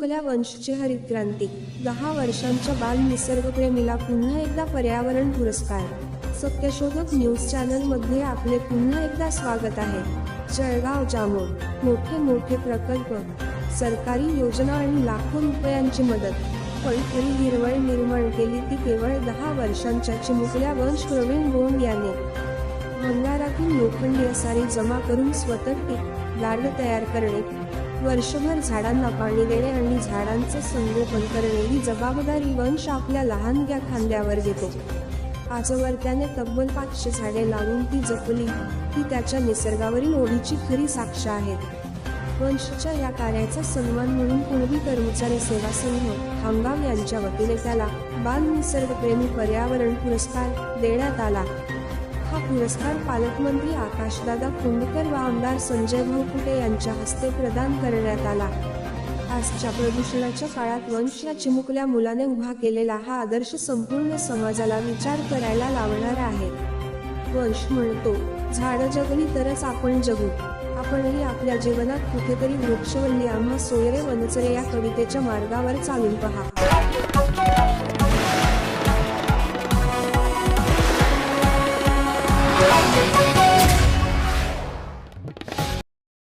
शुक्ला वंशची हरितक्रांती दहा वर्षांच्या बाल निसर्गप्रेमीला पुन्हा एकदा पर्यावरण पुरस्कार. सत्यशोधक न्यूज चॅनलमध्ये आपले पुन्हा एकदा स्वागत आहे. जळगाव जामोद. मोठे मोठे प्रकल्प. सरकारी योजना आणि लाखो रुपयांची मदत. पण खरी हिरवळ निर्माण केली ती केवळ दहा वर्षांच्या चिमुकल्या वंश प्रवीण गोंड याने. भंगारातून लोखंडी असारी जमा करून स्वतः लाड तयार करणे. वर्षभर झाडांना पाणी देणे आणि झाडांचे संगोपन करणे ही जबाबदारी वंश आपल्या लहानग्या खांद्यावर घेतो. आजवर त्याने तब्बल पाचशे झाडे लावून ती जपली. ही त्याच्या निसर्गावरील ओढीची खरी साक्ष आहे वंशच्या या कार्याचा सन्मान म्हणून पूर्वी कर्मचारी सेवा संघ खामगाव यांच्या वतीने त्याला बाल निसर्गप्रेमी पर्यावरण पुरस्कार देण्यात आला. हा पुरस्कार पालकमंत्री आकाशदादा कुंडकर व आमदार संजय भाऊ कुटे यांच्या हस्ते प्रदान करण्यात आला. आजच्या प्रदूषणाच्या काळात वंश या चिमुकल्या मुलाने उभा केलेला हा आदर्श संपूर्ण समाजाला विचार करायला लावणारा आहे. वंश म्हणतो झाडं जगली तरच आपण जगू. आपणही आपल्या जीवनात कुठेतरी वृक्षवल्ली आम्हा सोयरे वनचरे या कवितेच्या मार्गावर चालून पहा.